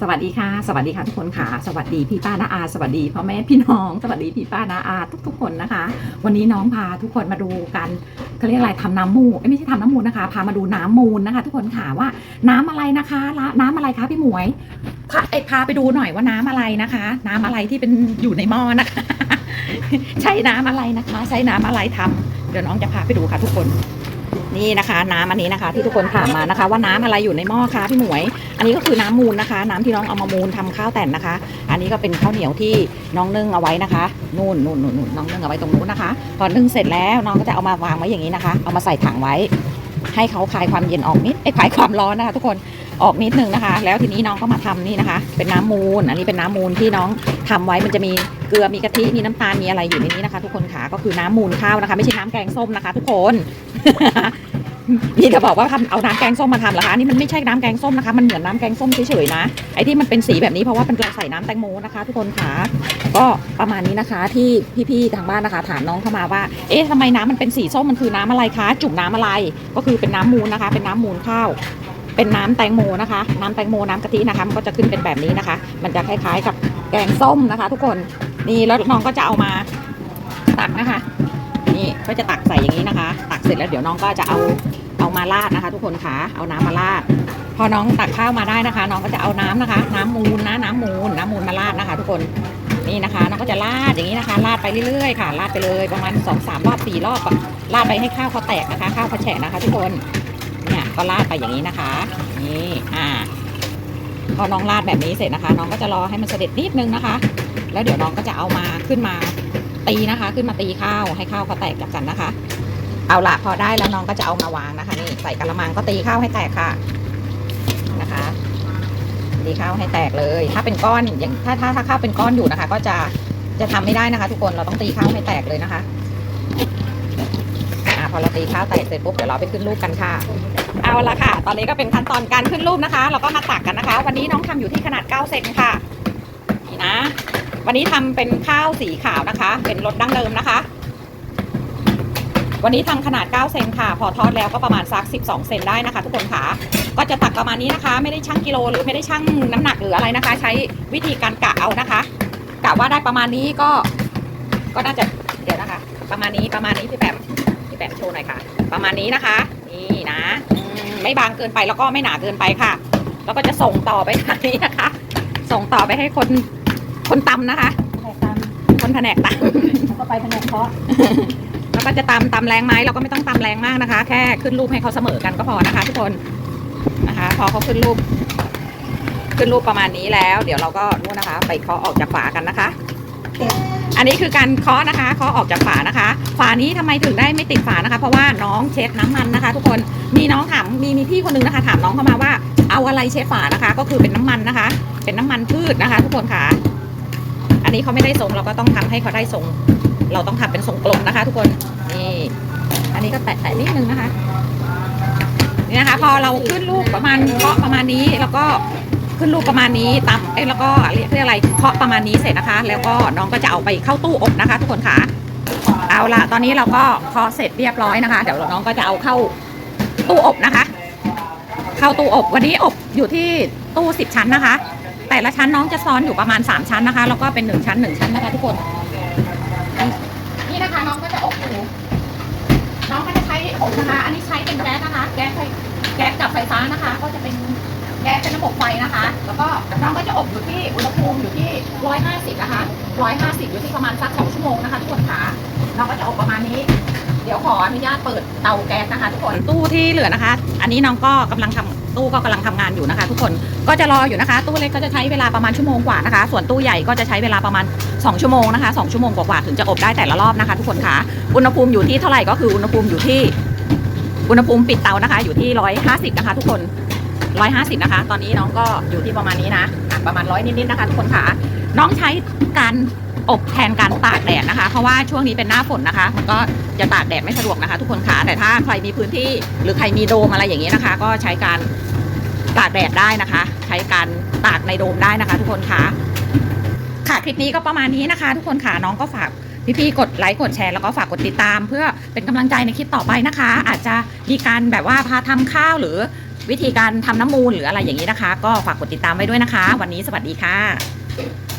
สวัสดีค่ะ สวัสดีค่ะทุกคนค่ะ สวัสดีพี่ป้านาอา สวัสดีพ่อแม่พี่น้อง สวัสดีพี่ป้านาอา ทุกๆคนนะคะ วันนี้น้องพาทุกคนมาดูกันเขาเรียกอะไรทำน้ำมูลไม่ใช่ทำน้ำมูลนะคะ พามาดูน้ำมูลนะคะ ทุกคนค่ะว่าน้ำอะไรนะคะน้ำอะไรคะพี่หมวยพาเอ้ยพาไปดูหน่อยว่าน้ำอะไรนะคะ น้ำอะไรที่เป็นอยู่ในหม้อนะคะ ใช้น้ำอะไรนะคะ ใช้น้ำอะไรทำเดี๋ยวน้องจะพาไปดูค่ะทุกคน นี่นะคะ น้ำอันนี้นะคะ ที่ทุกคนถามมานะคะ ว่าน้ำอะไรอยู่ในหม้อคะพี่หมวย อันนี้ก็คือน้ำมูลนะคะ น้ำที่น้องเอามามูลทำข้าวแต่นนะคะ อันนี้ก็เป็นข้าวเหนียวที่น้องนึ่งเอาไว้นะคะนู่นนู่นนู่นน้องนึ่งเอาไว้ตรงนู้นนะคะพอนึ่งเสร็จแล้วน้องก็จะเอามาวางไว้อย่างนี้นะคะ เอามาใส่ถังไว้ ให้เขาคลายความเย็นออกนิดไอ้คลายความร้อนนะคะ ทุกคน ออกนิดนึงนะคะ แล้วทีนี้น้องก็มาทำนี่นะคะ เป็นน้ำมูล อันนี้เป็นน้ำมูลที่น้องทำไว้มันจะมีเกลือมีกะทิมีน้ำตาลมีอะไรอยู่ในนี้นะคะ ทุกคนค่ะก็คือน้ำมูลข้าวนะคะ ไม่ใช่น้ำแกงส้มนะคะ ทุกคนพี่จะบอกว่าทำเอาน้ำแกงส้มมาทำเหรอคะนนี่มันไม่ใช่น้ำแกงส้มนะคะ มันเหมือนน้ำแกงส้มเฉยๆนะไอ้ที่มันเป็นสีแบบนี้เพราะว่าเป็นเราใส่น้ำแตงโมนะคะ ทุกคนค่ะก็ประมาณนี้นะคะที่พี่ๆทางบ้านนะคะ ถามน้องเข้ามาว่า เอ๊ะทำไมน้ำมันเป็นสีส้มมันคือน้ำอะไรคะ จุ่มน้ำอะไร ก็คือเป็นน้ำมูลนะคะ เป็นน้ำมูลข้าว เป็นน้ำแตงโมนะคะ น้ำแตงโมน้ำกะทินะคะมันก็จะขึ้นเป็นแบบนี้นะคะ มันจะคล้ายๆกับแกงส้มนะคะ ทุกคนนี่แล้วน้องก็จะเอามาตักนะคะ นี่ก็จะตักใส่อย่างนี้นะคะ ตักเสร็จแล้วเดี๋ยวน้องก็จะเอาเอามาราดนะคะ ทุกคนค่ะเอาน้ำมาราดพอน้องตักข้าวมาได้นะคะ น้องก็จะเอาน้ำนะคะ น้ำมูลนะน้ำมูลน้ำมูลมาราดนะคะ ทุกคนนี่นะคะน้องก็จะราดอย่างนี้นะคะราดไปเรื่อยๆค่ะราดไปเลยประมาณสองสามรอบสี่รอบอะราดไปให้ข้าวเขาแตกนะคะ ข้าวเขาแฉะนะคะ ทุกคน ก็ราดไปอย่างนี้นะคะ นี่อ่าพอน้องราดแบบนี้เสร็จนะคะ น้องก็จะรอให้มันเสด็จนิดนึงนะคะ แล้วเดี๋ยวน้องก็จะเอามาขึ้นมาตีนะคะ ขึ้นมาตีข้าวให้ข้าวเขาแตกจากกันนะคะ เอาละพอได้แล้วน้องก็จะเอามาวางนะคะ นี่ใส่กระมังก็ตีข้าวให้แตกค่ะนะคะตีข้าวให้แตกเลย ถ้าเป็นก้อนอย่างถ้าถ้าถ้าข้าวเป็นก้อนอยู่นะคะ ก็จะจะทำไม่ได้นะคะ ทุกคนเราต้องตีข้าวให้แตกเลยนะคะ พอเราตีข้าวแตกเสร็จปุ๊บเดี๋ยวเราไปขึ้นรูปกันค่ะ เอาละค่ะ ตอนนี้ก็เป็นขั้นตอนการขึ้นรูปนะคะ เราก็มาตักกันนะคะ วันนี้น้องทำอยู่ที่ขนาด9เซนค่ะนี่นะ วันนี้ทำเป็นข้าวสีขาวนะคะ เป็นรสดั้งเดิมนะคะ วันนี้ทำขนาด9เซนค่ะ พอทอดแล้วก็ประมาณสัก 12เซนได้นะคะ ทุกคนค่ะก็จะตักประมาณนี้นะคะ ไม่ได้ชั่งกิโลหรือไม่ได้ชั่งน้ำหนักหรืออะไรนะคะ ใช้วิธีการกะเอานะคะกะว่าได้ประมาณนี้ก็ก็น่าจะเดี๋ยวนะคะ ประมาณนี้ประมาณนี้พี่แปม แปมโชว์หน่อยค่ะ ประมาณนี้นะคะ นี่นะอืมไม่บางเกินไปแล้วก็ไม่หนาเกินไปค่ะ แล้วก็จะส่งต่อไปทางนี้นะคะ ส่งต่อไปให้คนคนตำนะคะแผนกตามคนแผนกตำแล้วก็ไปแผนกเคาะแล้วก็จะตำตำแรงไหมเราก็ไม่ต้องตำแรงมากนะคะ แค่ขึ้นรูปให้เขาเสมอกันก็พอนะคะ ทุกคนนะคะ พอเขาขึ้นรูป ขึ้นรูปประมาณนี้แล้ว เดี๋ยวเราก็นู่นนะคะ ไปเคาะออกจากฝากันนะคะ อันนี้คือการเคาะนะคะเคาะออกจากฝานะคะ ฝานี้ทำไมถึงได้ไม่ติดฝานะคะ เพราะว่าน้องเช็ดน้ำมันนะคะ ทุกคนมีน้องถามมีมีพี่คนนึงนะคะถามน้องเข้ามาว่าเอาอะไรเช็ดฝานะคะ ก็คือเป็นน้ำมันนะคะ เป็นน้ำมันพืชนะคะ ทุกคนค่ะ อันนี้เขาไม่ได้ทรงเราก็ต้องทำให้เขาได้ทรง เราต้องทำเป็นทรงกลมนะคะ ทุกคนนี่อันนี้ก็แตะๆนิดนึงนะคะนี่นะคะ พอเราขึ้นลูกประมาณเคาะประมาณนี้แล้วก็ ขึ้นลูกประมาณนี้ตำเอ้แล้วก็เรียกเรียกอะไรเคาะประมาณนี้เสร็จนะคะ แล้วก็น้องก็จะเอาไปเข้าตู้อบนะคะ ทุกคนค่ะเอาละตอนนี้เราก็เคาะเสร็จเรียบร้อยนะคะ เดี๋ยวน้องก็จะเอาเข้าตู้อบนะคะ เข้าตู้อบวันนี้อบอยู่ที่ตู้สิบชั้นนะคะ แต่ละชั้นน้องจะซ้อนอยู่ประมาณสามชั้นนะคะแล้วก็เป็นหนึ่งชั้นหนึ่งชั้นนะคะทุกคนนี่นะคะน้องก็จะอบอยู่น้องก็จะใช้อบนะคะ อันนี้ใช้เป็นแก๊สนะคะ แก๊สไฟแก๊สกับไฟฟ้านะคะ ก็จะเป็น แก๊สเป็นระบบไฟนะคะ แล้วก็น้องก็จะอบอยู่ที่อุณหภูมิอยู่ที่ร้อยห้าสิบนะคะร้อยห้าสิบอยู่ที่ประมาณสักสองชั่วโมงนะคะทุกคนค่ะน้องก็จะอบประมาณนี้ เดี๋ยวขออนุญาตเปิดเตาแก๊สนะคะทุกคน ตู้ที่เหลือนะคะ อันนี้น้องก็กำลังทำตู้ก็กำลังทำงานอยู่นะคะ ทุกคน ก็จะรออยู่นะคะ ตู้เล็กก็จะใช้เวลาประมาณชั่วโมงกว่านะคะ ส่วนตู้ใหญ่ก็จะใช้เวลาประมาณ 2 ชั่วโมงนะคะ2ชั่วโมงกว่าๆถึงจะอบได้แต่ละรอบนะคะ ทุกคนคะอุณหภูมิอยู่ที่เท่าไหร่ก็คืออุณหภูมิอยู่ที่อุณหภูมิปิดเตานะคะอยู่ที่ 150 นะคะทุกคน 150 นะคะ ตอนนี้น้องก็อยู่ที่ประมาณนี้นะะประมาณร้อยนิดๆนะคะทุกคนค่ะ น้องใช้การอบแทนการตากแดดนะคะ เพราะว่าช่วงนี้เป็นหน้าฝนนะคะ มันก็จะตากแดดไม่สะดวกนะคะ ทุกคนค่ะ แต่ถ้าใครมีพื้นที่หรือใครมีโดมอะไรอย่างนี้นะคะ ก็ใช้การตากแดดได้นะคะ ใช้การตากในโดมได้นะคะ ทุกคนค่ะ ค่ะคลิปนี้ก็ประมาณนี้นะคะ ทุกคนค่ะน้องก็ฝากพี่ๆกดไลค์กดแชร์แล้วก็ฝากกดติดตาม เพื่อเป็นกำลังใจในคลิปต่อไปนะคะ อาจจะมีการแบบว่าพาทำข้าวหรือ วิธีการทำน้ำมูลหรืออะไรอย่างนี้นะคะ ก็ฝากกดติดตามไว้ด้วยนะคะ วันนี้สวัสดีค่ะ